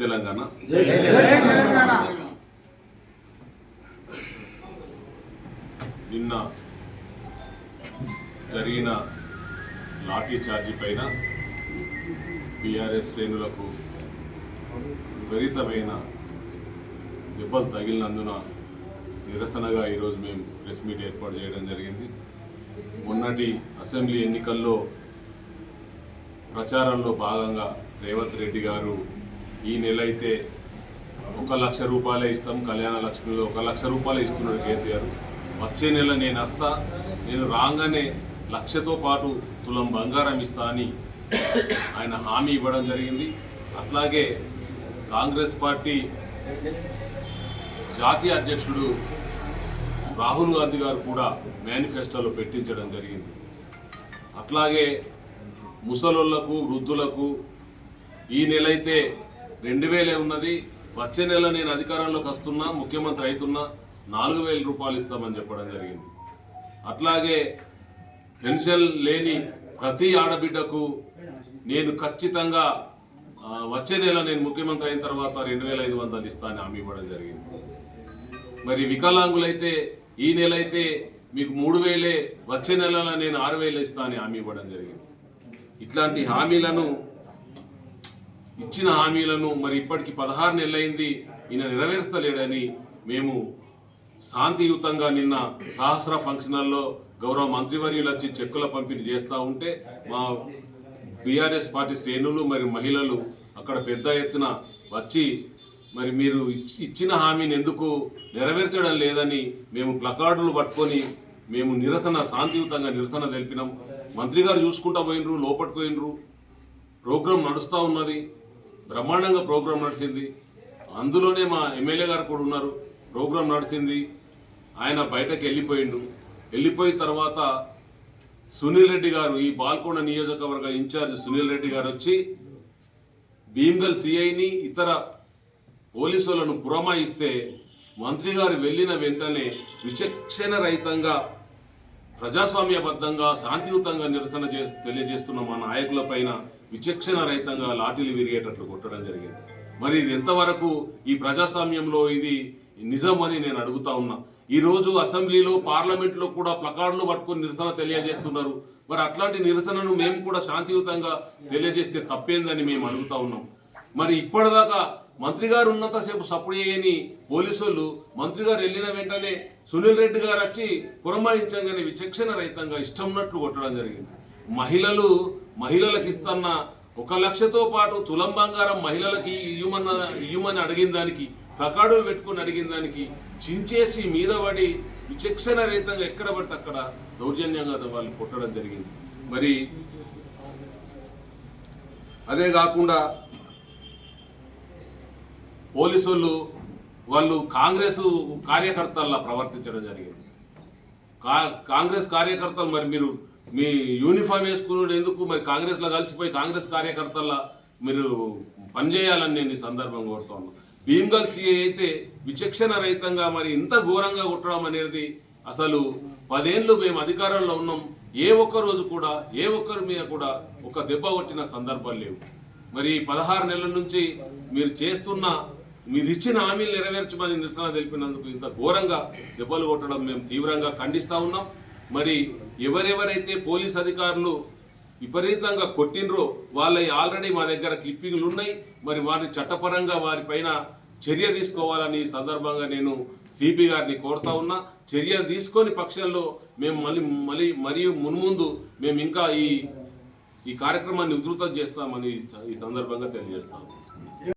తెలంగాణ. నిన్న జరిగిన లాఠీ చార్జీ పైన బీఆర్ఎస్ శ్రేణులకు విపరీతమైన దెబ్బలు తగిలినందున నిరసనగా ఈరోజు మేము ప్రెస్ మీట్ ఏర్పాటు చేయడం జరిగింది. మొన్నటి అసెంబ్లీ ఎన్నికల్లో ప్రచారంలో భాగంగా రేవంత్ రెడ్డి గారు ఈ నెల అయితే ఒక లక్ష రూపాయలే ఇస్తాం. కళ్యాణ లక్ష్మిలో ఒక లక్ష రూపాయలు ఇస్తున్నాడు కేసీఆర్. వచ్చే నెల నేను వస్తా. నేను రాగానే లక్షతో పాటు తులం బంగారం ఇస్తా అని ఆయన హామీ ఇవ్వడం జరిగింది. అట్లాగే కాంగ్రెస్ పార్టీ జాతీయ అధ్యక్షుడు రాహుల్ గాంధీ గారు కూడా మేనిఫెస్టోలో పెట్టించడం జరిగింది. అట్లాగే ముసలోళ్ళకు వృద్ధులకు ఈ నెల అయితే రెండు వేలే ఉన్నది. వచ్చే నెల నేను అధికారంలోకి వస్తున్నా ముఖ్యమంత్రి అవుతున్నా నాలుగు వేల రూపాయలు ఇస్తామని చెప్పడం జరిగింది. అట్లాగే పెన్షన్ లేని ప్రతి ఆడబిడ్డకు నేను ఖచ్చితంగా వచ్చే నెల నేను ముఖ్యమంత్రి అయిన తర్వాత రెండు వేల ఐదు వందలు ఇస్తానని హామీ ఇవ్వడం జరిగింది. మరి వికలాంగులైతే ఈ నెల అయితే మీకు మూడు వేలే వచ్చే నెలలో నేను ఆరు వేలు ఇస్తానని హామీ ఇవ్వడం జరిగింది. ఇట్లాంటి హామీలను ఇచ్చిన హామీలను మరి ఇప్పటికి పదహారు నెలలైంది ఈయన నెరవేర్చలేడని మేము శాంతియుతంగా నిన్న సహస్ర ఫంక్షన్ హాల్లో గౌరవ మంత్రివర్యులు వచ్చి చెక్కుల పంపిణీ చేస్తూ ఉంటే మా బీఆర్ఎస్ పార్టీ శ్రేణులు మరి మహిళలు అక్కడ పెద్ద ఎత్తున వచ్చి మరి మీరు ఇచ్చి ఇచ్చిన హామీని ఎందుకు నెరవేర్చడం లేదని మేము ప్లకార్డులు పట్టుకొని మేము నిరసన శాంతియుతంగా నిరసన తెలిపినాం. మంత్రి గారు చూసుకుంటా పోయినరు లోపట్టుకోయినరు ప్రోగ్రాం నడుస్తూ ఉన్నది. బ్రహ్మాండంగా ప్రోగ్రాం నడిచింది. అందులోనే మా ఎమ్మెల్యే గారు కూడా ఉన్నారు. ప్రోగ్రాం నడిచింది. ఆయన బయటకు వెళ్ళిపోయిండు. వెళ్ళిపోయిన తర్వాత సునీల్ రెడ్డి గారు ఈ బాల్కొండ నియోజకవర్గ ఇన్ఛార్జ్ సునీల్ రెడ్డి గారు వచ్చి భీమ్గల్ సిఐని ఇతర పోలీసులను పురమాయిస్తే మంత్రి గారు వెళ్ళిన వెంటనే విచక్షణ రహితంగా ప్రజాస్వామ్యబద్ధంగా శాంతియుతంగా నిరసన చే తెలియజేస్తున్న మా నాయకుల పైన విచక్షణ రహితంగా లాఠీలు విరిగేటట్లు కొట్టడం జరిగింది. మరి ఇది ఎంతవరకు ఈ ప్రజాస్వామ్యంలో ఇది నిజం అని నేను అడుగుతా ఉన్నా. ఈరోజు అసెంబ్లీలో పార్లమెంట్లో కూడా ప్లకార్డులు పట్టుకొని నిరసన తెలియజేస్తున్నారు. మరి అట్లాంటి నిరసనను మేము కూడా శాంతియుతంగా తెలియజేస్తే తప్పేందని మేము అడుగుతా ఉన్నాం. మరి ఇప్పటిదాకా మంత్రి గారు ఉన్నంతసేపు సపోర్ట్ చేయని పోలీసు వాళ్ళు మంత్రి గారు వెళ్ళిన వెంటనే సునీల్ రెడ్డి గారు వచ్చి పురమాయించగానే విచక్షణ రహితంగా ఇష్టం ఉన్నట్లు కొట్టడం జరిగింది. మహిళలు మహిళలకు ఇస్తున్న ఒక లక్షతో పాటు తులం బంగారం మహిళలకి ఇయ్యమన్న ఇయ్యమని అడిగిన దానికి ప్రకాడులు పెట్టుకొని అడిగిన దానికి చించేసి మీద పడి విచక్షణ రహితంగా ఎక్కడ పడితే అక్కడ దౌర్జన్యంగా వాళ్ళు కొట్టడం జరిగింది. మరి అదే కాకుండా పోలీసు వాళ్ళు వాళ్ళు కాంగ్రెస్ కార్యకర్తల్లా ప్రవర్తించడం జరిగింది. కా కాంగ్రెస్ కార్యకర్తలు మరి మీరు మీ యూనిఫామ్ వేసుకున్నాడు ఎందుకు? మరి కాంగ్రెస్లో కలిసిపోయి కాంగ్రెస్ కార్యకర్తల్లా మీరు పనిచేయాలని నేను ఈ సందర్భంగా కోరుతాను భీమ్గల్ సీఏ అయితే విచక్షణ రహితంగా మరి ఇంత ఘోరంగా కొట్టడం అనేది అసలు పదేళ్ళు మేము అధికారంలో ఉన్నాం. ఏ ఒక్క రోజు కూడా ఏ ఒక్కరి మీద కూడా ఒక దెబ్బ కొట్టిన సందర్భాలు లేవు. మరి పదహారు నెలల నుంచి మీరు చేస్తున్న మీరు ఇచ్చిన హామీలు నెరవేర్చమని నిరసన తెలిపినందుకు ఇంత ఘోరంగా దెబ్బలు కొట్టడం మేము తీవ్రంగా ఖండిస్తూ ఉన్నాం. మరి ఎవరెవరైతే పోలీస్ అధికారులు విపరీతంగా కొట్టినరో వాళ్ళ ఆల్రెడీ మా దగ్గర క్లిప్పింగ్లు ఉన్నాయి. మరి వారిని చట్టపరంగా వారిపైన చర్య తీసుకోవాలని ఈ సందర్భంగా నేను సిపి గారిని కోరుతా ఉన్నా. చర్య తీసుకొని పక్షంలో మేము మళ్ళీ మళ్ళీ మరియు మున్ముందు మేము ఇంకా ఈ ఈ కార్యక్రమాన్ని ఉధృతం చేస్తామని ఈ సందర్భంగా తెలియజేస్తాము